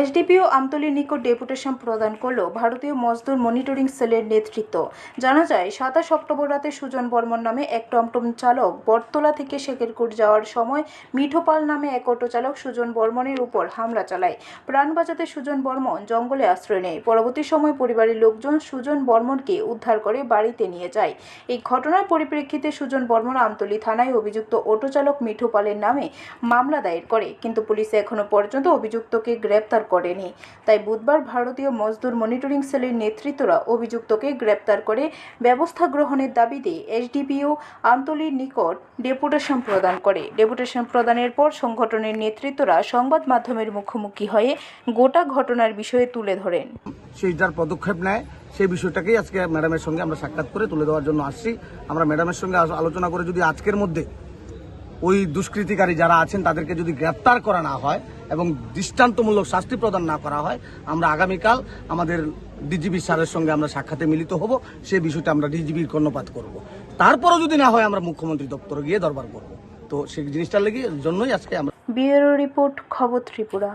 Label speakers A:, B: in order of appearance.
A: SDPO আমতলির নিকট deputation প্রদান করল ভারতীয় মজদুর মনিটরিং সেলের নেতৃত্ব। জানা যায়, সাতাশ অক্টোবর রাতে সুজন বর্মন নামে এক টমটম চালক বটতলা থেকে শেখেরকুট যাওয়ার সময় মিঠোপাল নামে এক অটো চালক সুজন বর্মনের উপর হামলা চালায়। প্রাণ বাঁচাতে সুজন বর্মন জঙ্গলে আশ্রয় নেয়। পরবর্তী সময় পরিবারের লোকজন সুজন বর্মনকে উদ্ধার করে বাড়িতে নিয়ে যায়। এই ঘটনার পরিপ্রেক্ষিতে সুজন বর্মন আমতলী থানায় অভিযুক্ত অটো চালক মিঠু পালের নামে মামলা দায়ের করে। কিন্তু পুলিশ এখনও পর্যন্ত অভিযুক্তকে গ্রেপ্তার করেনি। তাই বুধবার ভারতীয় মজদুর মনিটরিং সেলের নেতৃত্বরা অভিযুক্তকে গ্রেপ্তার করে ব্যবস্থা গ্রহণের দাবিতে এসডিপিও আমতলির নিকট ডেপুটেশন প্রদান করে। ডেপুটেশন প্রদানের পর সংগঠনের নেতৃত্বরা সংবাদ মাধ্যমের মুখোমুখি হয়ে গোটা ঘটনার বিষয়ে তুলে ধরেন।
B: সেই যার পদক্ষেপ নেয়, সেই বিষয়টাকেই আজকে ম্যাডামের সঙ্গে আমরা সাক্ষাৎ করে তুলে দেওয়ার জন্য আসছি। আমরা ম্যাডামের সঙ্গে আলোচনা করে যদি আজকের মধ্যে ওই দুষ্কৃতিকারী যারা আছেন, তাদেরকে যদি গ্রেপ্তার করা না হয় এবং দৃষ্টান্তমূলক শাস্তি প্রদান না করা হয়, আমরা আগামীকাল আমাদের ডিজিবি স্যারের সঙ্গে আমরা সাক্ষাতে মিলিত হব। সেই বিষয়টা আমরা ডিজিবির কর্ণপাত করব। তারপরও যদি না হয়, আমরা মুখ্যমন্ত্রী দপ্তর গিয়ে দরবার করব। তো সেই জিনিসটার লেগে জন্যই আজকে আমরা
A: ব্যুরো রিপোর্ট, খবর ত্রিপুরা।